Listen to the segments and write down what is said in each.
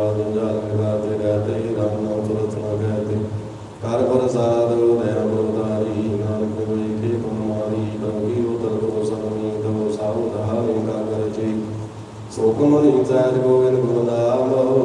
ਜਲ ਗਾਤੇ ਗਾਤੇ ਰਾਮ ਨਾਮ ਸੁਰਤ ਨਾ ਗਾਤੇ ਕਰ ਪ੍ਰਸਾਦ ਦਇਆ ਬੋਦਾਰੀ ਨਾਨਕ ਹੋਈ ਕੇ ਤੁਮ ਮਾਰੀ ਕਬੀ ਉਤਰ ਕੋ ਸਗਮੀ ਤੋ ਸਾਉ ਧਾਰੇ ਕਾਗਰ ਜੀ ਸੋ ਕਮਨ ਇੰਸਾਰ ਗੋਵਿੰਦ ਗੁਰਨਾਮ ਹੋ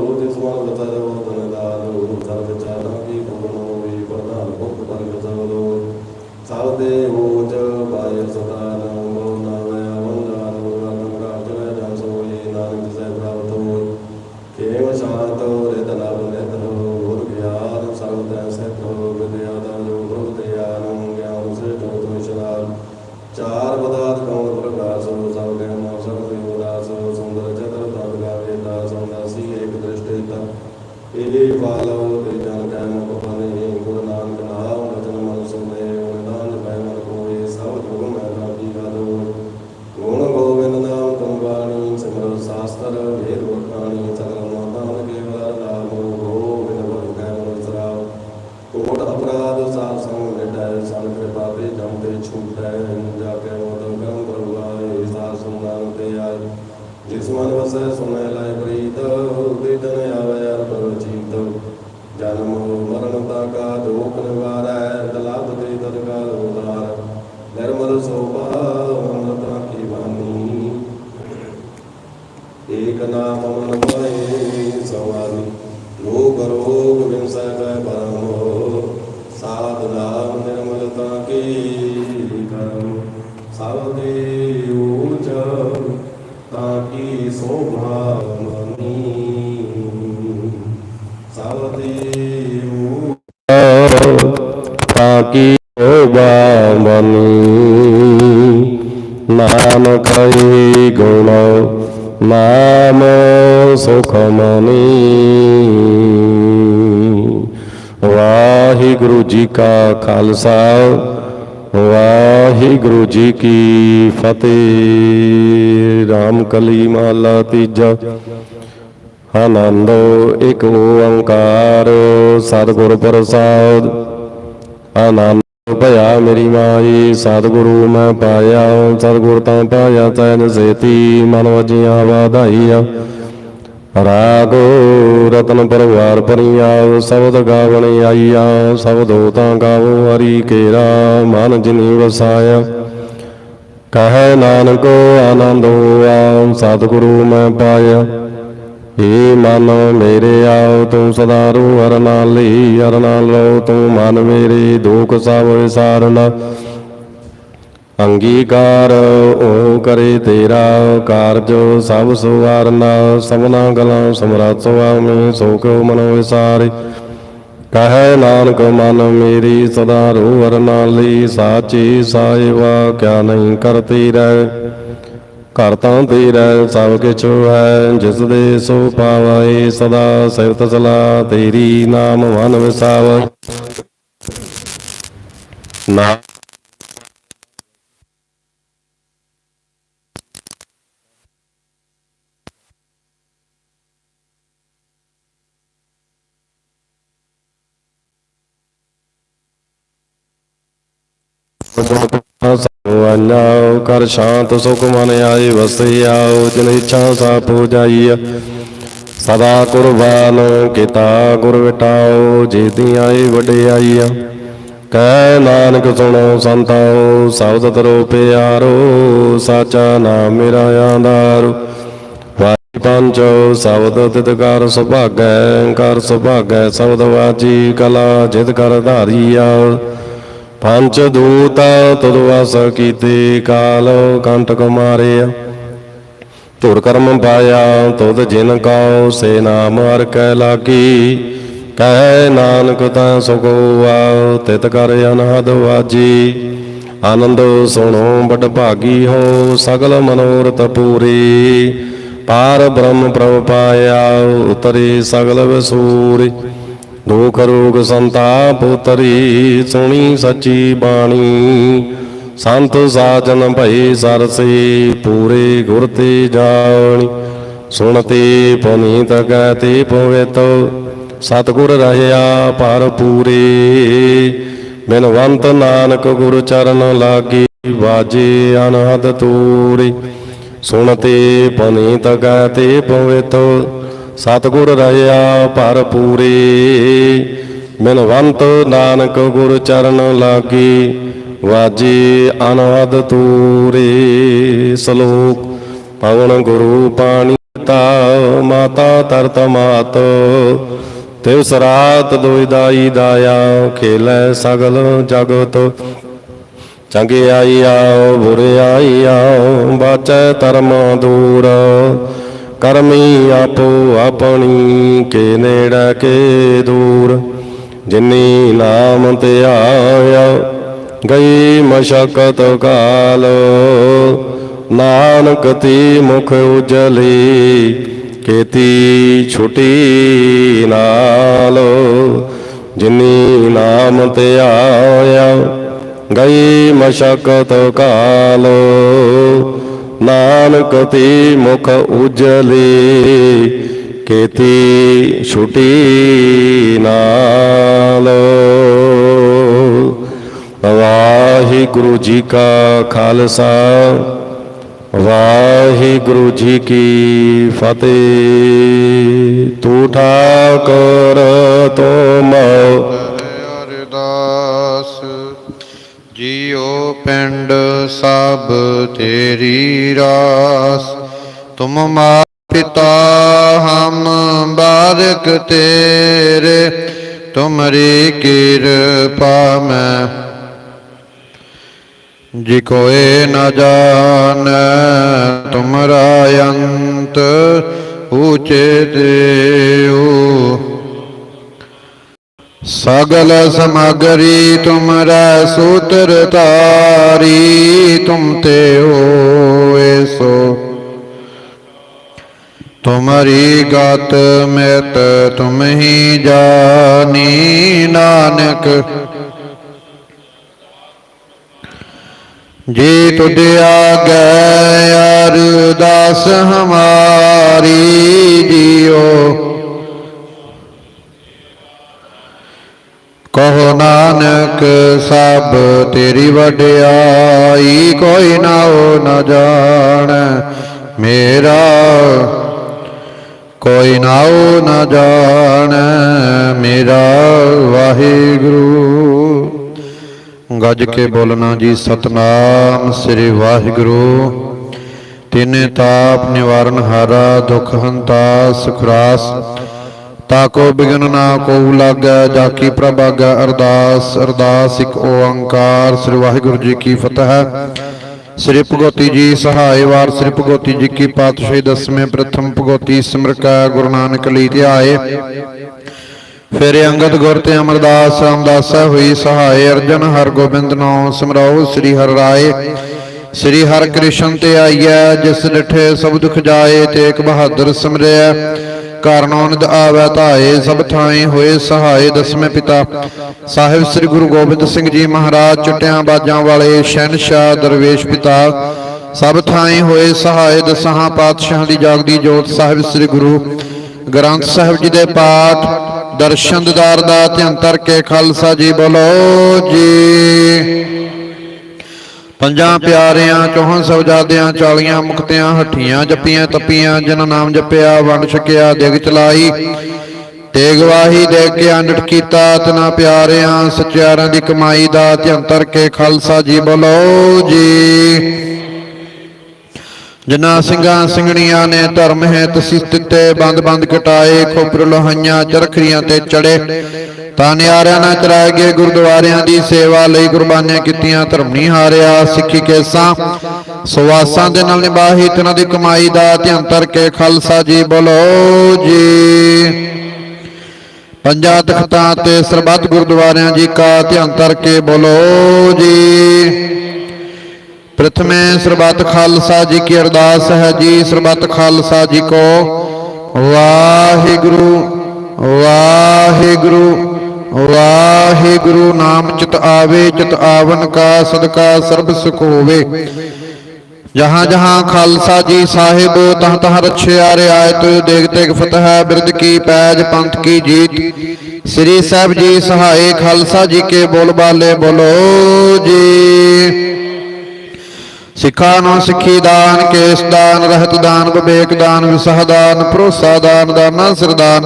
ਕੀ ਕਰਮ ਸਭ ਦੇ ਊਚ ਤਾਂ ਕੀ ਸੋਭਾ ਮਨੀ। ਸਭ ਦੇ ਊਚ ਤਾਂ ਕੀ ਹੋਵਾ ਮਨੀ। ਨਾਮ ਕਈ ਗੁਣ, ਨਾਮ ਸੁਖ ਮਨੀ। ਵਾਹਿਗੁਰੂ ਜੀ ਕਾ ਖਾਲਸਾ। ਵਾਹਿਗੁਰੂ ਜੀ ਕੀ ਫਤਿਹ। ਰਾਮ ਕਲੀ ਮਹਲਾ ਤੀਜਾ। ਆਨੰਦ ਇੱਕ ਓੰਕਾਰ, ਸਤਿਗੁਰ ਪ੍ਰਸਾਦ। ਆਨੰਦ ਭਇਆ ਮੇਰੀ ਮਾਈ, ਸਤਿਗੁਰੂ ਮੈਂ ਪਾਇਆ, ਸਤਿਗੁਰ ਤਾਂ ਪਾਇਆ ਤੈਨ ਸੇਤੀ, ਮਨ ਵਜੀਆਂ ਵਾਧਾਈਆ। ਰਾਗ ਰਤਨ ਪਰਵਾਰ ਪਰੀਆ ਸ਼ਬਦ ਗਾਵਣ ਆਈਆ, ਸ਼ਬਦੋ ਤਾਂ ਗਾਵੋ ਹਰੀ ਕੇਰਾ, ਮਨ ਜਿਨੀ ਵਸਾਇਆ। ਕਹੈ ਨਾਨਕ ਆਨੰਦ ਹੋਆ ਸਤਿਗੁਰੂ ਮੈਂ ਪਾਇਆ। ਏ ਮਨ ਮੇਰੇ ਆਓ ਤੂੰ ਸਦਾ ਰੂ ਹਰ ਨਾਲੀ ਹਰ ਨਾਲ ਲੋ ਤੂੰ ਮਨ ਮੇਰੇ ਦੁਖ ਸਭ ਵਿਸਾਰਨਾ। ਅੰਗੀਕਾਰ, ਓ ਕਰੇ ਤੇਰਾ ਕਾਰਜ, ਸਭ ਸੁਵਾਰਨਾ, ਸਭਨਾ ਗਲਾਂ ਸਮਰੱਥ ਸੁਆਮੀ ਸੋ ਮਨੋ ਵਿਸਾਰੇ। ਕਹੈ ਨਾਨਕ, ਮਨ ਮੇਰੀ ਸਦਾ ਰੂ ਹਰ ਨਾਲੀ, ਸਾਚੀ ਸਾਹਿਬਾ ਕਿਆ ਨਹੀਂ ਕਰਤੀ ਰਹਿ। ਘਰ ਤਾਂ ਤੇਰਾ ਸਭ ਕਿਛ ਹੈ, ਜਿਸ ਦੇ ਸੋ ਪਾਵੈ ਸਦਾ ਸਿਫਤ ਸਲਾ, ਤੇਰੀ ਨਾਮ ਮਨ ਵਿਸਾਵ। ਨਾ ਆਓ ਕਰ ਸ਼ਾਂਤ ਸੁਖ ਮਨ ਆਏ ਵਸਿਆਓ ਜਿਨ ਇੱਛਾ ਸਾ ਪੂਜਾਈਆ ਸਦਾ ਕੁਰਬਾਨ ਕੀਤਾ ਗੁਰ ਵਿਟਾਓ ਜੀਤੀ ਆਈ ਵਡਿਆਈਆ ਕਹਿ ਨਾਨਕ ਸੁਣੋ ਸੰਤਾਓ ਸ਼ਬਦ ਤਰੋ ਪਿਆਰੋ ਸਾਚਾ ਨਾਮ ਮੇਰਾ ਆਂਦਾਰੂ ਵਾਜੀ ਪੰਜ ਸ਼ਬਦ ਤਿਤ ਕਰ ਸੁਭਾਗੈ ਕਰ ਸੁਭਾਗੈ ਸ਼ਬਦ ਵਾਜੀ ਕਲਾ ਜਿਤ ਕਰ ਧਾਰੀਆ ਪੰਚ ਦੂਤ ਤੁਧ ਵਾਸ ਕੀਤੇ ਕਾਲ ਕੰਟਕ ਮਾਰਿਆ ਧੁਰ ਕਰਮ ਪਾਇਆ ਤੁਧ ਜਿਨ ਕਉ, ਸੇ ਨਾਮ ਹਰ ਕੈ ਲਾਗੀ। ਕਹਿ ਨਾਨਕ ਤਾਂ ਸੁਖੋਆ ਤਿਤ ਕਰ ਅਨਹਦ ਵਾਜੀ। ਆਨੰਦ ਸੁਣੋ ਬੜ ਭਾਗੀ ਹੋ, ਸਗਲ ਮਨੋਰਥ ਪੂਰੀ। ਪਾਰ ਬ੍ਰਹਮ ਪ੍ਰਭ ਪਾਇਆ, ਉਤਰੇ ਸਗਲ ਵਸੂਰੀ। ਦੁਖ ਰੋਗ ਸੰਤਾਪ ਉਤਰੀ, ਸੁਣੀ ਸੱਚੀ ਬਾਣੀ। ਸੰਤ ਸਾਜਨ ਭਈ ਸਰਸੇ, ਪੂਰੇ ਗੁਰ ਤੇ ਜਾਣੀ। ਸੁਣਤੇ ਪੁਨੀਤ ਕਹਤੇ ਪਵਿੱਤ, ਸਤਿਗੁਰ ਰਹਿਆ ਪਰ ਪੂਰੇ। ਬਿਨਵੰਤ ਨਾਨਕ ਗੁਰ ਚਰਨ ਲਾਗੇ, ਵਾਜੇ ਅਨਹਦ ਤੂਰੇ। ਸੁਣਤੇ ਪੁਨੀਤ ਕਹਤੇ ਪਵਿੱਤ ਸਤਿਗੁਰ ਰਹਿਆ ਭਰਪੂਰੀ ਮਿਲਵੰਤ ਨਾਨਕ ਗੁਰ ਚਰਨ ਲਾਗੀ, ਵਾਜੀ ਅਨਵਦ ਤੂਰੇ। ਸ਼ਲੋਕ, ਪਵਨ ਗੁਰੂ ਪਾਣੀ ਤਾ ਮਾਤਾ ਤਰਤ ਮਾਤ। ਤੇ ਸਰਾਤ ਦੁਇਦਾਈ ਦਾਇਆ, ਖੇਲੇ ਸਗਲ ਜਗਤ। ਚੰਗੇ ਆਈ ਆਓ, ਬੁਰੇ ਆਈ ਆਓ, ਬਾਚੈ ਧਰਮ ਦੂਰ। ਕਰਮੀ ਆਪੋ ਆਪਣੀ ਕੇ ਨੇੜੇ ਕੇ ਦੂਰ। ਜਿਨੀ ਨਾਮ ਤੇ ਆਇਆ, ਗਈ ਮਸ਼ਕਤ ਕਾਲ। ਨਾਨਕ ਤੀ ਮੁਖ ਉਜਲੀ, ਕੀਤੀ ਛੁਟੀ ਨਾਲ। ਜਿਨੀ ਨਾਮ ਤੇ ਆਇਆ, ਗਈ ਮਸ਼ਕਤ ਕਾਲ। ਨਾਨਕ ਤੀ ਮੁਖ ਉਜਲੀ, ਕੀਤੀ ਛੁਟੀ ਨਾਲ। ਵਾਹਿਗੁਰੂ ਜੀ ਕਾ ਖਾਲਸਾ, ਵਾਹਿਗੁਰੂ ਜੀ ਕੀ ਫਤਿਹ। ਤੂੰ ਠਾਕੁਰ ਤੁਮ ਅਰਦਾਸ ਜੀਉ ਪਿੰਡ ਸਭ ਤੇਰੀ ਰਾਸ। ਤੁਮ ਮਾਤਾ ਪਿਤਾ ਹਮ ਬਾਰਕ ਤੇਰੇ, ਤੁਮਰੀ ਕਿਰਪਾ ਮੈਂ। ਜੀ ਕੋਏ ਨਾ ਜਾਣ, ਤੁਮਰਾ ਅੰਤ, ਊਚੇ ਦੇਉ ਸਗਲ ਸਮਗਰੀ ਤੁਮਰਾ ਸੂਤਰ ਤਾਰੀ ਤੁਮ ਤੇ ਹੋਏ ਸੋ। ਤੁਮਰੀ ਗਤ ਮਿਤ ਤੁਮ ਹੀ ਜਾਨੀ, ਨਾਨਕ। ਜੀ ਤੁਧ ਆਗੈ ਅਰਦਾਸ ਹਮਾਰੀ ਨਾਨਕ ਸਭ ਤੇਰੀ ਵਡਿਆਈ ਕੋਈ ਨਾ ਹੋ ਨ ਜਾਣੈ। ਮੇਰਾ ਕੋਈ ਨਾ ਹੋ ਨ ਜਾਣੈ। ਮੇਰਾ ਵਾਹਿਗੁਰੂ। ਗੱਜ ਕੇ ਬੋਲਣਾ ਜੀ, ਸਤਨਾਮ ਸ੍ਰੀ ਵਾਹਿਗੁਰੂ। ਤਿਨੇ ਤਾਪ ਨਿਵਾਰਨ ਹਾਰਾ, ਦੁਖ ਹੰਤਾ ਸੁਖਰਾਸ ਤਾਕੋ ਬਿਗਨ ਨਾ ਕੋ ਲਾਗੈ, ਜਾ ਕੀ ਪ੍ਰਭਾਗੈ, ਅਰਦਾਸ ਅਰਦਾਸ ਇੱਕ ਓੰਕਾਰ। ਸ੍ਰੀ ਵਾਹਿਗੁਰੂ ਜੀ ਕੀ ਫਤਿਹ। ਸ੍ਰੀ ਭਗਵਤੀ ਜੀ ਸਹਾਇ ਵਾਰ, ਸ੍ਰੀ ਭਗਵਤੀ ਜੀ ਕੀ ਪਾਤਸ਼ਾਹੀ ਦਸਵੇਂ ਪ੍ਰਥਮ ਭਗਵਤੀ ਸਿਮਰਕਾ ਗੁਰੂ ਨਾਨਕ ਲਈ ਧਿਆਏ ਫਿਰ ਅੰਗਦ ਗੁਰ ਤੇ ਅਮਰਦਾਸ ਰਾਮਦਾਸਾ ਹੋਈ ਸਹਾਇ ਅਰਜਨ ਹਰ ਗੋਬਿੰਦ ਨਾਮ ਸਿਮਰਾਓ ਸ੍ਰੀ ਹਰਿ ਰਾਏ। ਸ੍ਰੀ ਹਰਿ ਕ੍ਰਿਸ਼ਨ ਤੇ ਆਈਐ, ਜਿਸ ਡਿਠੇ ਸਭ ਦੁਖ ਜਾਏ ਤੇ ਬਹਾਦਰ ਸਿਮਰਿਆ ਕਾਰਨੋਂ ਆਵੈ ਧਾਏ, ਸਭ ਥਾਈ ਹੋਏ ਸਹਾਇ ਦਸਵੇਂ ਪਿਤਾ। ਸਾਹਿਬ ਸ੍ਰੀ ਗੁਰੂ ਗੋਬਿੰਦ ਸਿੰਘ ਜੀ ਮਹਾਰਾਜ, ਚਟਿਆਂ ਬਾਜਾਂ ਵਾਲੇ ਸ਼ਹਿਨशाह ਦਰਵੇਸ਼ ਪਿਤਾ। ਸਭ ਥਾਏ ਹੋਏ ਸਹਾਏ, ਦਸਾਂ ਪਾਤਸ਼ਾਹਾਂ ਦੀ ਜਾਗਦੀ ਜੋਤ ਸਾਹਿਬ ਸ੍ਰੀ ਗੁਰੂ ਗ੍ਰੰਥ ਸਾਹਿਬ ਜੀ ਦੇ ਪਾਠ। ਦਰਸ਼ਨ ਦਿਦਾਰ ਦਾ ਧਿਆਨ ਤਰ ਕੇ ਖਾਲਸਾ ਜੀ ਬੋਲੋ ਜੀ। ਪੰਜਾਂ ਪਿਆਰਿਆਂ ਚੌਹਾਂ ਸਵਜਾਦਿਆਂ ਚਾਲੀਆਂ ਮੁਕਤਿਆਂ ਹੱਠੀਆਂ ਜੱਪੀਆਂ ਤੱਪੀਆਂ ਜਿਨ ਨਾਮ ਜਪਿਆ ਵੰਡ ਛਕਿਆ ਦਿਗ ਚਲਾਈ। ਤੇ ਗਵਾਹੀ ਦੇ ਕੇ ਅੰਡਟ ਕੀਤਾ ਤਨਾ ਪਿਆਰਿਆਂ ਸਚਿਆਰਾਂ ਦੀ ਕਮਾਈ ਦਾ ਧਿਆਨ ਕੇ ਖਾਲਸਾ ਜੀ ਬੋਲੋ ਜੀ। ਜਿਨ੍ਹਾਂ ਸਿੰਘਾਂ ਸਿੰਘਣੀਆਂ ਨੇ ਧਰਮ ਹੈ ਤਸਿ ਤਿੱਤੇ ਬੰਦ ਬੰਦ ਕਟਾਏ, ਖੋਪਰ ਲੋਹਾਈਆਂ, ਚਰਖੜੀਆਂ ਤੇ ਚੜੇ। ਤਾਂ ਨਿਆਰਿਆਂ ਨਾਲ ਚਰਾਏ ਗਏ ਗੁਰਦੁਆਰਿਆਂ ਦੀ ਸੇਵਾ ਲਈ ਕੁਰਬਾਨੀਆਂ ਕੀਤੀਆਂ, ਧਰਮ ਨਹੀਂ ਹਾਰਿਆ, ਸਿੱਖੀ ਕੇਸਾਂ ਸੁਵਾਸਾਂ ਦੇ ਨਾਲ ਨਿਭਾਹੀ ਤਨਾਂ ਦੀ ਕਮਾਈ ਦਾ ਧਿਆਨ ਧਰ ਕੇ ਖਾਲਸਾ ਜੀ ਬੋਲੋ ਜੀ। ਪੰਜਾਂ ਤਖਤਾਂ ਤੇ ਸਰਬੱਤ ਗੁਰਦੁਆਰਿਆਂ ਜੀ ਕਾ ਧਿਆਨ ਤਰ ਕੇ ਬੋਲੋ ਜੀ। ਪ੍ਰਥਮੇ ਸਰਬੱਤ ਖਾਲਸਾ ਜੀ ਕੀ ਅਰਦਾਸ ਹੈ ਜੀ, ਸਰਬੱਤ ਖਾਲਸਾ ਜੀ ਕੋ। ਵਾਹਿਗੁਰੂ ਵਾਹਿਗੁਰੂ ਵਾਹਿਗੁਰੂ, ਨਾਮ ਚਿਤ ਆਵੇ, ਚਿਤ ਆਵਨ ਕਾ, ਸਦਕਾ ਸਰਬ ਸੁਖ ਹੋਵੇ। ਜਹਾਂ ਜਹਾਂ ਖਾਲਸਾ ਜੀ ਸਾਹਿਬ, ਤਹ ਤਹ ਰਛਿਆ ਰਿਆਇਤ ਦੇਗ ਤੇਗ ਫਤਿਹ ਬਿਰਦ ਕੀ ਪੈਜ, ਪੰਥ ਕੀ ਜੀਤ। ਸ੍ਰੀ ਸਾਹਿਬ ਜੀ ਸਹਾਏ ਖਾਲਸਾ ਜੀ ਕੇ ਬੋਲ ਬਾਲੇ ਬੋਲੋ ਜੀ। ਸਿੱਖਾਂ ਨੂੰ ਸਿੱਖੀ ਦਾਨ, ਕੇਸ ਦਾਨ, ਰਹਿਤ ਦਾਨ, ਵਿਵੇਕ ਦਾਨ, ਵਿਸਹ ਦਾਨ, ਭਰੋਸਾ ਦਾਨ, ਦਾਨਾ ਸਰਦਾਨ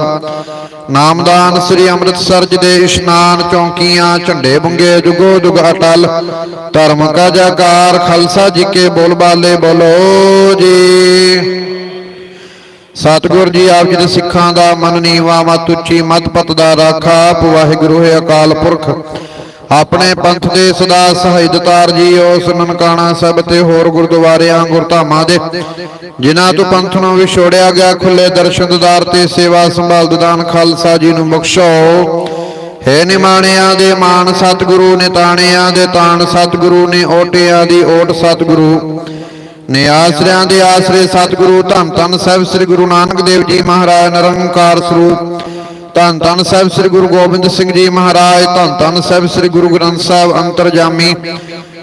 ਨਾਮਦਾਨ ਸ੍ਰੀ ਅੰਮ੍ਰਿਤਸਰ ਦੇ ਇਸ਼ਨਾਨ ਚੌਂਕੀਆਂ, ਝੰਡੇ ਬੁੰਗੇ, ਜੁਗੋ ਜੁਗ ਅਟਲ। ਧਰਮ ਕਾ ਜੈਕਾਰ, ਖਾਲਸਾ ਜੀ ਕੇ ਬੋਲ ਬਾਲੇ, ਬੋਲੋ ਜੀ। ਸਤਿਗੁਰ ਜੀ, ਆਪ ਜੀ ਦੇ ਸਿੱਖਾਂ ਦਾ ਮਨ ਨੀਵਾ, ਮਤ ਉੱਚੀ, ਮਤ ਪਤ ਦਾ ਰਾਖਾ ਆਪ ਵਾਹਿਗੁਰੂ ਹੈ ਅਕਾਲ ਪੁਰਖ। ਆਪਣੇ ਪੰਥ ਦੇ ਸਦਾ ਸਹਾਇਦਤਾਰ ਜੀ ਉਸ ਨਨਕਾਣਾ ਸਾਹਿਬ ਤੇ ਹੋਰ ਗੁਰਦੁਆਰਿਆਂ ਗੁਰਧਾਮਾਂ ਦੇ। ਜਿਨ੍ਹਾਂ ਤੋਂ ਪੰਥ ਨੂੰ ਵਿਛੋੜਿਆ ਗਿਆ ਖੁੱਲੇ ਦਰਸ਼ਨ ਦਿਦਾਰ ਤੇ ਸੇਵਾ ਸੰਭਾਲ ਦਦਾਨ ਖਾਲਸਾ ਜੀ ਨੂੰ ਬਖਸ਼ੋ। ਹੈ ਨਿਮਾਣਿਆਂ ਦੇ ਮਾਨ ਸਤਿਗੁਰੂ ਨੇ ਤਾਣਿਆਂ ਦੇ ਤਾਣ ਸਤਿਗੁਰੂ ਨੇ ਓਟਿਆਂ ਦੀ ਓਟ ਸਤਿਗੁਰੂ। ਨੇ ਆਸਰਿਆਂ ਦੇ ਆਸਰੇ ਸਤਿਗੁਰੂ ਧੰਨ ਧੰਨ ਸਾਹਿਬ ਸ੍ਰੀ ਗੁਰੂ ਨਾਨਕ ਦੇਵ ਜੀ ਮਹਾਰਾਜ ਨਿਰੰਕਾਰ ਸਰੂਪ। ਧੰਨ ਧੰਨ ਸਾਹਿਬ ਸ੍ਰੀ ਗੁਰੂ ਗੋਬਿੰਦ ਸਿੰਘ ਜੀ ਮਹਾਰਾਜ, ਧੰਨ ਧੰਨ ਸਾਹਿਬ ਸ੍ਰੀ ਗੁਰੂ ਗ੍ਰੰਥ ਸਾਹਿਬ ਅੰਤਰਜਾਮੀ।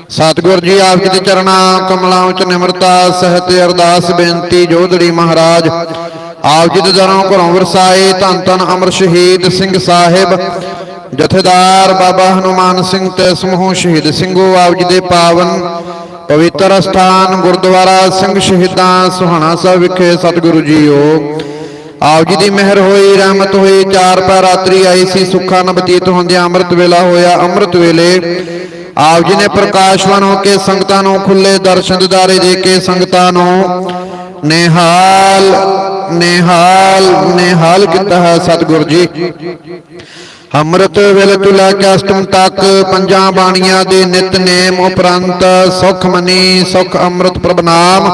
ਸਤਿਗੁਰ ਜੀ ਆਪ ਜੀ ਦੇ ਚਰਨਾਂ, ਕਮਲਾਂ ਵਿੱਚ ਨਿਮਰਤਾ, ਸਹਿਤ ਅਰਦਾਸ, ਬੇਨਤੀ ਜੋਦੜੀ ਮਹਾਰਾਜ। ਆਪ ਜੀ ਦੇ ਦਰਾਂ ਘਰੋਂ ਵਰਸਾਏ ਧੰਨ ਧੰਨ ਅਮਰ ਸ਼ਹੀਦ ਸਿੰਘ ਸਾਹਿਬ। ਜਥੇਦਾਰ ਬਾਬਾ ਹਨੂਮਾਨ ਸਿੰਘ ਤੇ ਸਮੂਹ ਸ਼ਹੀਦ ਸਿੰਘੋ ਆਪ ਜੀ ਦੇ ਪਾਵਨ। ਪਵਿੱਤਰ ਸਥਾਨ ਗੁਰਦੁਆਰਾ ਸਿੰਘ ਸ਼ਹੀਦਾਂ ਸੁਹਾਣਾ ਸਾਹਿਬ ਵਿਖੇ ਸਤਿਗੁਰੂ ਜੀਓ। ਆਪ ਜੀ ਦੀ ਮਿਹਰ ਹੋਈ, ਰਹਿਮਤ ਹੋਈ, ਚਾਰ ਪੈ ਰਾਤਰੀ ਆਈ ਸੀ, ਸੁੱਖਾਂ ਨਾਲ ਬਤੀਤ ਹੁੰਦਿਆਂ ਅੰਮ੍ਰਿਤ ਵੇਲਾ ਹੋਇਆ, ਅੰਮ੍ਰਿਤ ਵੇਲੇ ਆਪ ਜੀ ਨੇ ਪ੍ਰਕਾਸ਼ਵਾਨ ਹੋ ਕੇ ਸੰਗਤਾਂ ਨੂੰ ਖੁੱਲੇ ਦਰਸ਼ਨ ਦਿਦਾਰੇ ਦੇ ਕੇ ਸੰਗਤਾਂ ਨੂੰ ਨਿਹਾਲ ਨਿਹਾਲ ਨਿਹਾਲ ਕੀਤਾ ਹੈ ਸਤਿਗੁਰ ਜੀ। ਅੰਮ੍ਰਿਤ ਵੇਲੇ ਤੋਂ ਲੈ ਕੇ ਅਸ਼ਟਮ ਤੱਕ ਪੰਜਾਂ ਬਾਣੀਆਂ ਦੇ ਨਿਤਨੇਮ ਉਪਰੰਤ ਸੁਖ ਮਨੀ, ਸੁਖ ਅੰਮ੍ਰਿਤ ਪ੍ਰਭ ਨਾਮ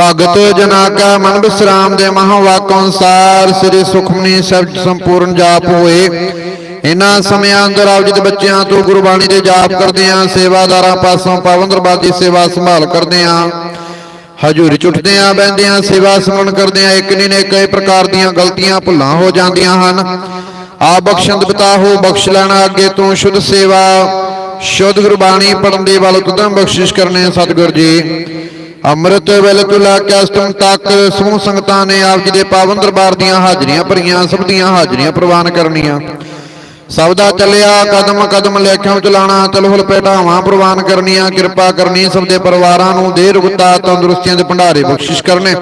ਭਗਤ ਜਨਾ ਕਾ ਮਨ ਬਿਸਰਾਮ ਦੇ ਮਹਾਵਾਕ ਅਨੁਸਾਰ ਸ੍ਰੀ ਸੁਖਮਨੀ ਸਾਹਿਬ ਸੰਪੂਰਨ ਜਾਪ ਹੋਏ। ਇਨ੍ਹਾਂ ਸਮਿਆਂ ਅੰਦਰ ਆਪ ਦੇ ਬੱਚਿਆਂ ਤੋਂ ਗੁਰਬਾਣੀ ਦੇ ਜਾਪ ਕਰਦੇ ਆਂ ਸੇਵਾਦਾਰਾਂ ਪਾਸੋਂ ਪਾਵਨ ਦਰਬਾਰ ਸੇਵਾ ਸੰਭਾਲ ਕਰਦੇ ਆਂ ਹਜੂਰੀ ਚੁੱਟਦੇ ਆਂ ਬਹਿੰਦੇ ਆਂ ਸੇਵਾ ਸਮਰਨ ਕਰਦੇ ਆਂ ਇੱਕ ਨਹੀਂ ਨੇ ਕਈ ਪ੍ਰਕਾਰ ਦੀਆਂ ਗਲਤੀਆਂ ਭੁੱਲਾਂ ਹੋ ਜਾਂਦੀਆਂ ਹਨ। ਆ ਬਖਸ਼ੰਦ ਪਿਤਾ ਹੋ, ਬਖਸ਼ ਲੈਣਾ ਅੱਗੇ ਤੋਂ ਸ਼ੁੱਧ ਸੇਵਾ, ਸ਼ੁੱਧ ਗੁਰਬਾਣੀ ਪੜਨ ਦੇ ਵੱਲ ਤੁਦਮ ਬਖਸ਼ਿਸ਼ ਕਰਨੇ ਸਤਿਗੁਰ ਜੀ। ਅੰਮ੍ਰਿਤ ਵੇਲੇ ਤੋਂ ਤੱਕ ਸਮੂਹ ਸੰਗਤਾਂ ਨੇ ਆਪ ਜੀ ਦੇ ਪਾਵਨ ਦਰਬਾਰ ਦੀਆਂ ਹਾਜ਼ਰੀਆਂ ਭਰੀਆਂ, ਸਭ ਦੀਆਂ ਹਾਜ਼ਰੀਆਂ ਪ੍ਰਵਾਨ ਕਰਨੀਆਂ। ਸਭ ਦਾ ਚੱਲਿਆ, ਕਦਮ ਕਦਮ ਲੇਖਾਂ ਚਲਾਣਾ ਤਲਹੁਲ ਪੇਟਾਵਾਂ ਪ੍ਰਵਾਨ ਕਰਨੀਆਂ, ਕਿਰਪਾ ਕਰਨੀ, ਸਭ ਦੇ ਪਰਿਵਾਰਾਂ ਨੂੰ ਦੇਹ ਰੁਗਤਾ, ਤੰਦਰੁਸਤੀਆਂ ਦੇ ਭੰਡਾਰੇ ਬਖਸ਼ਿਸ਼ ਕਰਨੇ।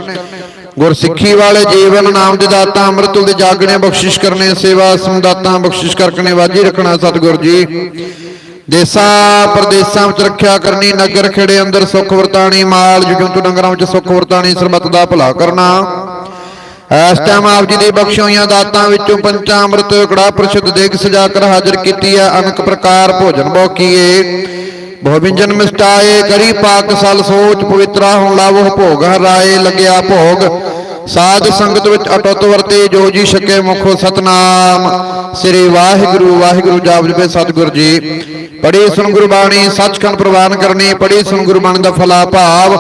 ਗੁਰਸਿੱਖੀ ਵਾਲੇ ਜੀਵਨ, ਨਾਮ ਦੇ ਦਾਤਾ ਅੰਮ੍ਰਿਤੁਲ ਦੇ ਜਾਗਣੇ ਬਖਸ਼ਿਸ਼ ਕਰਨੇ, ਸੇਵਾ ਸਮਦਾਤਾ ਬਖਸ਼ਿਸ਼ ਕਰਕੇ ਵਾਜੀ ਰੱਖਣਾ ਸਤਿਗੁਰ ਜੀ। ਦੇਸਾਂ, ਪ੍ਰਦੇਸਾਂ ਵਿੱਚ ਰੱਖਿਆ ਕਰਨੀ, ਨਗਰ ਖੇੜੇ ਅੰਦਰ ਸੁੱਖ ਵਰਤਾਣੀ ਮਾਲ ਜੁਗੰਤੂ ਡੰਗਰਾਂ ਵਿੱਚ ਸੁੱਖ ਵਰਤਾਣੀ ਸਰਬੱਤ ਦਾ ਭਲਾ ਕਰਨਾ। ਇਸ ਟਾਈਮ ਆਪ ਜੀ ਦੀ ਬਖਸ਼ੀਆਂ ਹੋਈਆਂ ਦਾਤਾਂ ਵਿੱਚੋਂ ਪੰਚਾਮ੍ਰਿਤ, ਕੜਾ ਪ੍ਰਸ਼ੁੱਧ ਦੇਗ ਸਜਾ ਕਰ ਹਾਜ਼ਰ ਕੀਤੀ ਹੈ, ਅਨਕ ਪ੍ਰਕਾਰ ਭੋਜਨ ਭੋਕੀਏ ਬਹੁ ਵਿੰਜਨ ਮਿਸਟਾਏ, ਕਰੀ ਪਾਕ ਸਲ ਸੋਚ ਪਵਿੱਤਰਾ, ਹੁਣ ਲਾਵੋ ਭੋਗ, ਹਰਾਏ, ਲੱਗਿਆ ਭੋਗ। ਸਾਧ ਸੰਗਤ ਵਿੱਚ ਅਟੁੱਟ ਵਰਤੇ ਜੋ ਜੀ ਛਕੇ ਮੁਖੋ ਸਤਨਾਮ। ਸ੍ਰੀ ਵਾਹਿਗੁਰੂ ਵਾਹਿਗੁਰੂ ਜਾਪ ਜਪੇ ਸਤਿਗੁਰ ਜੀ। ਪੜੀ ਸੁਣ ਗੁਰਬਾਣੀ, ਸੱਚਖੰਡ ਪ੍ਰਵਾਨ ਕਰਨੀ ਪੜੀ ਸੁਣ ਗੁਰਬਾਣੀ ਦਾ ਫਲਾ ਭਾਵ।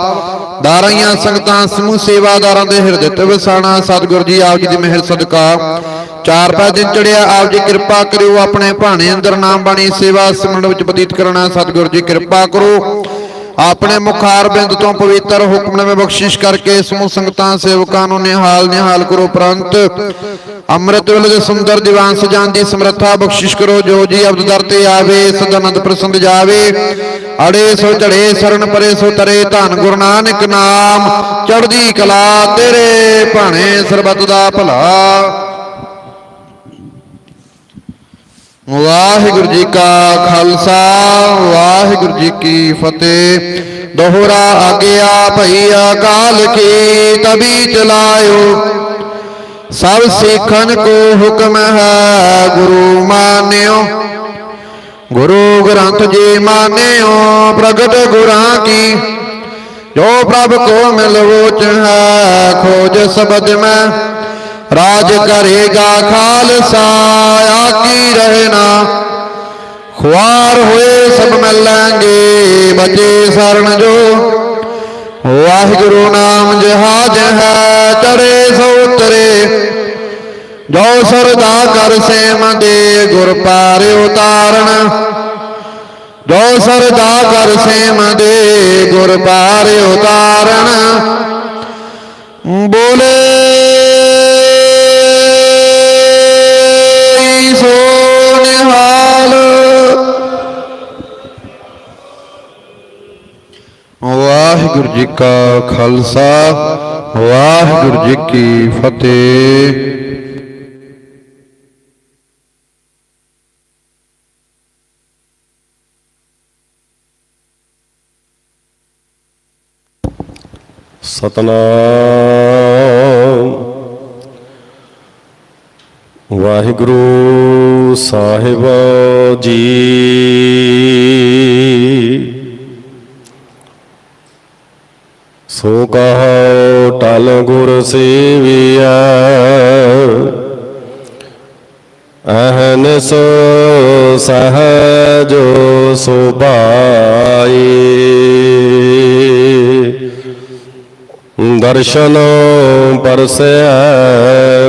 ਦਾਰਾਈਆਂ ਸੰਗਤਾਂ, ਸਮੂਹ ਸੇਵਾਦਾਰਾਂ ਦੇ ਹਿਰਦੇ ਤੇ ਵਸਾਣਾ ਸਤਿਗੁਰ ਜੀ ਆਪ ਜੀ ਦੀ ਮਿਹਰ, ਸਦਕਾ। ਚਾਰ ਪੰਜ ਦਿਨ ਚੜਿਆ, ਆਪ ਜੀ ਕਿਰਪਾ ਕਰਿਓ, ਆਪਣੇ ਭਾਣੇ ਅੰਦਰ ਨਾਮ ਬਾਣੀ ਸੇਵਾ ਸਿਮਰਨ ਵਿੱਚ ਬਤੀਤ ਕਰਨਾ, ਸਤਿਗੁਰ ਜੀ ਕਿਰਪਾ ਕਰੋ। ਆਪਣੇ ਮੁਖਾਰ ਬਿੰਦ ਤੋਂ ਪਵਿੱਤਰ ਹੁਕਮਨਾਮੇ ਬਖਸ਼ਿਸ਼ ਕਰਕੇ ਸਮੂਹ ਸੰਗਤਾਂ, ਸੇਵਕਾਂ ਨੂੰ ਨਿਹਾਲ ਨਿਹਾਲ ਕਰੋ ਪ੍ਰੰਤ। ਅੰਮ੍ਰਿਤ ਵੇਲੇ ਦੇ ਸੁੰਦਰ ਦੀਵਾਨ ਸਜਾਨ ਦੀ ਸਮਰੱਥਾ ਬਖਸ਼ਿਸ਼ ਕਰੋ, ਜੋ ਜੀ ਅਬਦ ਦਰ ਤੇ ਆਵੇ ਸਦਾਨੰਦ ਪ੍ਰਸੰਦ ਜਾਵੇ। ਅੜੇ ਸੋ ਝੜੇ, ਸਰਨ ਪਰੇ ਸੋ ਤਰੇ, ਧੰਨ ਗੁਰੂ ਨਾਨਕ ਨਾਮ, ਚੜ੍ਹਦੀ ਕਲਾ ਤੇਰੇ ਭਾਣੇ ਸਰਬਤ ਦਾ ਭਲਾ। ਵਾਹਿਗੁਰੂ ਜੀ ਕਾ ਖਾਲਸਾ, ਵਾਹਿਗੁਰੂ ਜੀ ਕੀ ਫਤਿਹ। ਦੋਹਰਾ ਆਗਿਆ ਭਈ ਅਕਾਲ ਕੀ ਤਬੀ ਚਲਾਇਓ। ਸਭ ਸਿੱਖਣ ਕੋ ਹੁਕਮ ਹੈ ਗੁਰੂ ਮਾਨਿਓ। ਗੁਰੂ ਗ੍ਰੰਥ ਜੀ ਮਾਨਿਓ, ਪ੍ਰਗਟ ਗੁਰਾਂ ਕੀ। ਜੋ ਪ੍ਰਭ ਕੋ ਮਿਲਵੋਚ ਹੈ, ਖੋਜ ਸਬਦ ਮੈਂ। ਰਾਜ ਕਰੇਗਾ ਖਾਲਸਾ ਆਕੀ ਰਹਿਣਾ? ਖੁਆਰ ਹੋਏ ਸਭ ਮਿਲਾਂਗੇ, ਬਚੇ ਸਰਨ ਜੋ। ਵਾਹਿਗੁਰੂ ਨਾਮ ਜਹਾਜ ਹੈ ਚੜੇ ਸੋ ਉਤਰੇ। ਜੋ ਸਰਦਾ ਕਰ ਸੇਮ ਦੇ, ਗੁਰ ਪਾਰ ਉਤਾਰਨ। ਜੋ ਸਰਦਾ ਕਰ ਸੇਮ ਦੇ, ਗੁਰ ਪਾਰ ਉਤਾਰਨ। ਬੋਲੇ ਵਾਹਿਗੁਰੂ ਜੀ ਕਾ ਖਾਲਸਾ ਵਾਹਿਗੁਰੂ ਜੀ ਕੀ ਫਤਿਹ। ਸਤਨਾਮ। ਵਾਹਿਗੁਰੂ ਸਾਹਿਬ ਜੀ। ਸੋ ਕਹੋ ਟਲ ਗੁਰ ਸੇਵੀਐ ਅਹਨਿਸ ਸਹਜ ਸੁਭਾਈ ਦਰਸ਼ਨ ਪਰਸੈ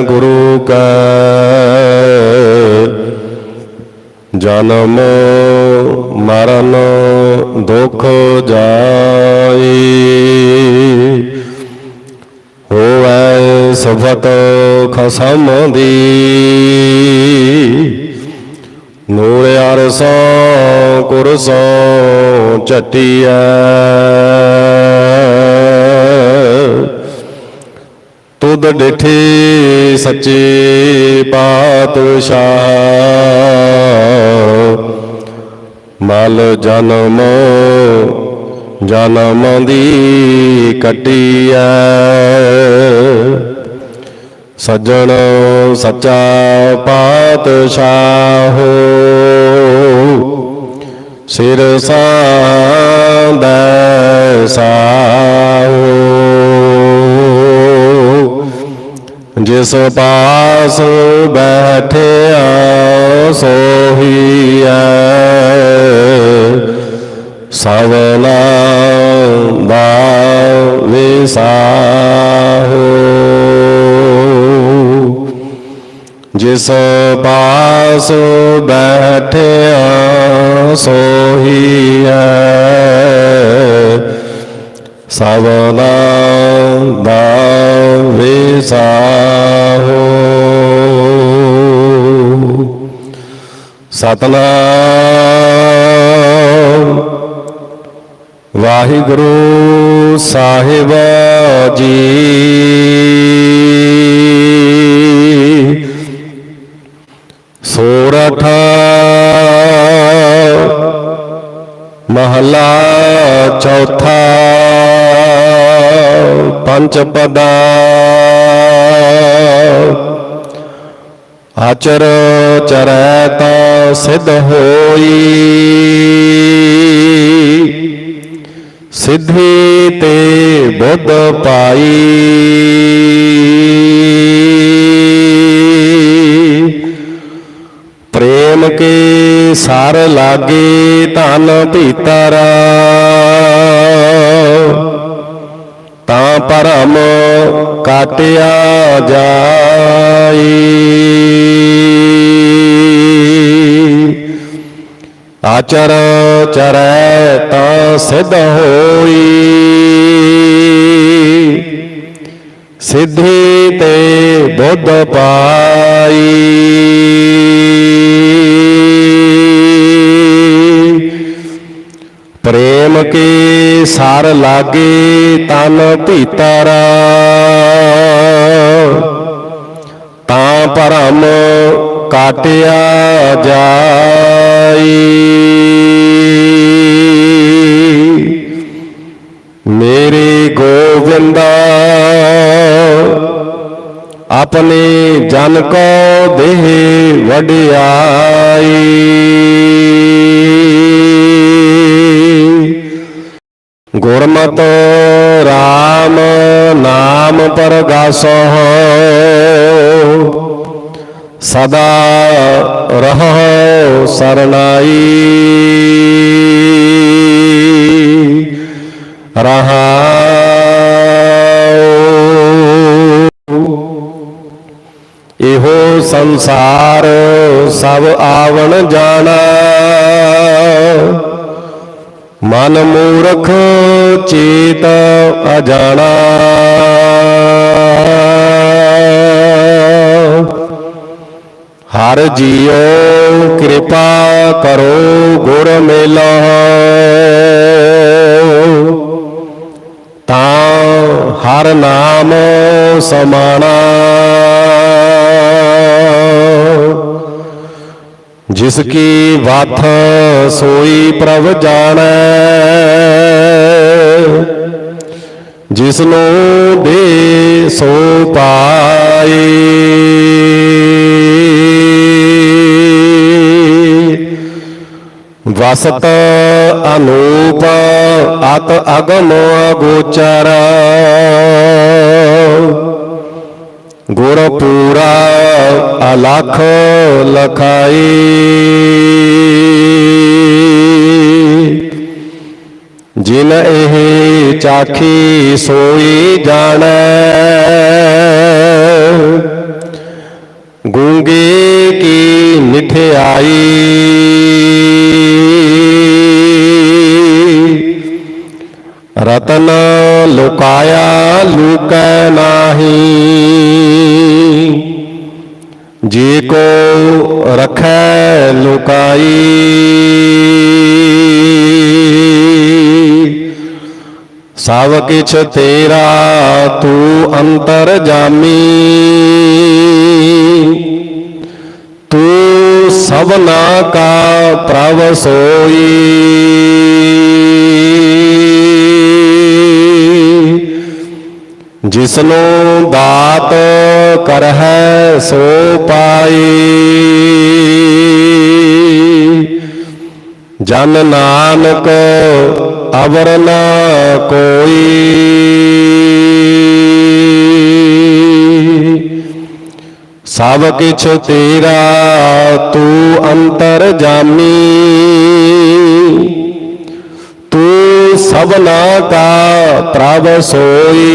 ਗੁਰੂ ਕੈ। ਜਨਮ ਮਰਨ ਦੁਖ ਜਾਈ ਹੋਵੈ ਸਫਤ ਖਸਮ ਦੀ। ਨੂਰ ਅਰਸਾ, ਕੁਰਸਾ ਚਟਿਐ ਤੁਧ ਡਿਠੇ ਸੱਚੇ ਪਾਤਸ਼ਾਹ। ਮਲ ਜਨਮ ਜਨਮ ਦੀ ਕਟਿਐ। ਸੱਜਣ ਸੱਚਾ ਪਾਤਸ਼ਾਹ ਸਿਰ ਸਾਂਦੈ ਸਾਹੋ ਜਿਸ ਪਾਸ ਬੈਠਿਆ ਸੋਹੀਐ। ਸਵਨਾ ਦਾ ਵਿਸਾਹੋ ਜਿਸ ਪਾਸ ਬੈਠਿਆ ਸੋਹੀਐ ਸਵਨਾ ਦਾ ਵਿਸਾਹੋ ਸਤਨਾਮ ਵਾਹਿਗੁਰੂ ਸਾਹਿਬ ਜੀ। ਸੋਰਠ ਮਹਲਾ ਚੌਥਾ ਪੰਚ ਪਦਾ। ਆਚਰ ਚਰੈ ਤਾ ਸਿਧ ਹੋਈ। ਸਿੱਧੀ ਤੇ ਬੁੱਧ ਪਾਈ ਪ੍ਰੇਮ ਕੇ ਸਰ ਲਾਗੇ ਧਨ ਭੀਤਰ ਤਾਂ ਪਰਮ ਕਾਟਿਆ ਜਾਈ। ਆਚਰ ਚਰੈ ਤਾਂ ਸਿਧ ਹੋਈ। ਸਿੱਧੀ ਤੇ ਬੁੱਧ ਪਾਈ। ਪ੍ਰੇਮ ਕੇ ਸਾਰ ਲਾਗੇ ਤਨ ਭੀਤਰ। ਤਾਂ ਪਰਮ ਕਾਟਿਆ ਜਾਈ। ਮੇਰੇ ਗੋਵਿੰਦ, ਆਪਣੇ ਜਨ ਕੋ ਦੇਹ ਵਡਿਆਈ। ਗੁਰਮਤਿ RAM ਨਾਮ ਪਰਗਾਸੋ ਸਦਾ ਰਹੋ ਸਰਨਾਈ। ਰਹਾਉ ਇਹੋ ਸੰਸਾਰ ਸਭ ਆਵਣ ਜਾਣਾ। ਮਨ ਮੂਰਖ ਚੇਤ ਅਜਾਣਾ। ਹਰ ਜੀਉ ਕਿਰਪਾ ਕਰੋ, ਗੁਰ ਮੇਲਾ। ਹਰ ਨਾਮ ਸਮਾਣਾ। ਜਿਸ ਕੀ ਵਾਥ ਸੋਈ ਪ੍ਰਭ ਜਾਣੈ, ਜਿਸ ਨੂੰ ਦੇ ਸੋ ਪਾਏ। ਵਸਤ ਅਨੂਪ ਅਤ ਅਗਮ ਅਗੋਚਰ। ਗੁਰ ਪੂਰਾ ਅਲਖ ਲਖਾਈ। ਜਿਨ ਇਹ ਚਾਖੀ ਸੋਈ ਜਾਣੈ। ਗੂੰਗੇ ਕੀ ਮਿਠਿਆਈ? ਰਤਨ ਲੁਕਾਇਆ ਲੁਕੈ ਨਾਹੀ। ਜੇ ਕੋ ਰਖੈ ਲੁਕਾਈ। ਸਭ ਕਿਛ ਤੇਰਾ ਤੂੰ ਅੰਤਰ ਜਾਮੀ। ਸਭਨਾ ਕਾ ਪ੍ਰਭ ਸੋਈ। ਜਿਸਨੂੰ ਦਾਤ ਕਰਹਿ ਸੋ ਪਾਈ। ਜਨ ਨਾਨਕ ਅਵਰ ਨਾ ਕੋਈ। ਸਭ ਕਿਛ ਤੇਰਾ, ਤੂੰ ਅੰਤਰ ਜਾਮੀ ਤੂੰ ਸਭਨਾ ਕਾ ਪ੍ਰਭ ਸੋਈ।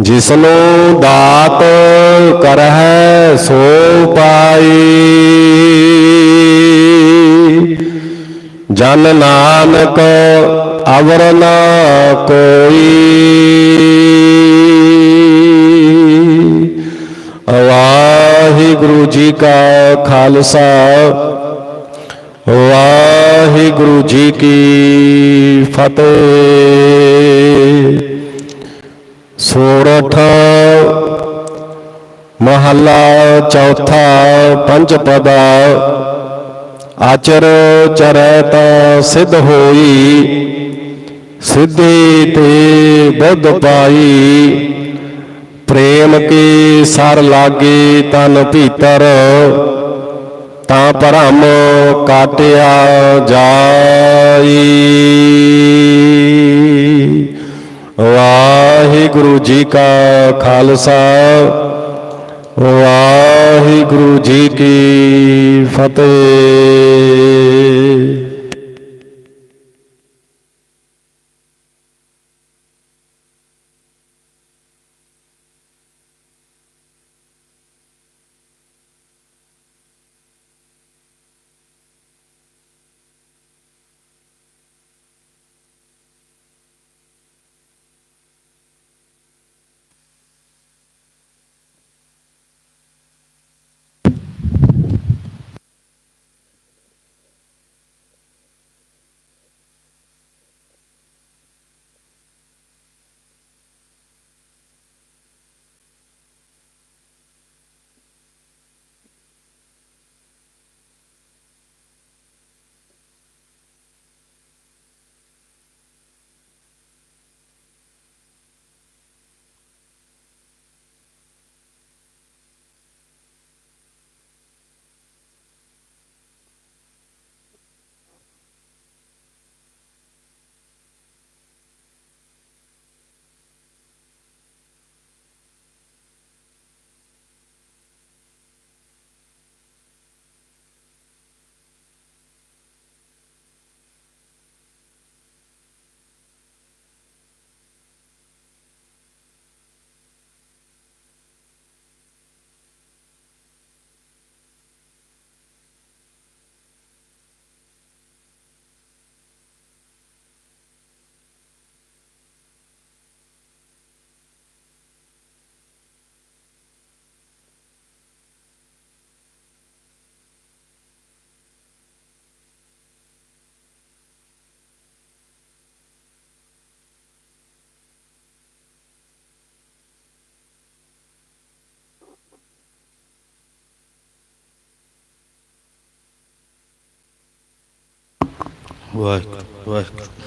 ਜਿਸਨੂੰ ਦਾਤ ਕਰਹਿ ਸੋ ਪਾਈ। ਜਨ ਨਾਨਕ ਅਵਰ ਨ ਕੋਈ। ਵਾਹਿਗੁਰੂ ਜੀ ਕਾ ਖਾਲਸਾ, ਵਾਹਿਗੁਰੂ ਜੀ ਕੀ ਫਤਿਹ। ਸੋਰਠ ਮਹੱਲਾ ਚੌਥਾ ਪੰਜ ਪਦਾ ਆਚਰ ਚਰੈ ਤਾ ਸਿਧ ਹੋਈ, ਸਿੱਧੇ ਤੇ ਬੁੱਧ ਪਾਈ। ਪ੍ਰੇਮ ਕੇ ਸਰ ਲਾਗੇ ਤਨ ਭੀਤਰ, ਤਾਂ ਭਰਮ ਕਾਟਿਆ ਜਾਈ। ਵਾਹਿਗੁਰੂ ਜੀ ਕਾ ਖਾਲਸਾ ਵਾਹਿਗੁਰੂ ਜੀ ਕੀ ਫਤਿਹ। ਵਾਹਿਗੁਰੂ ਵਾਹਿਗੁਰੂ।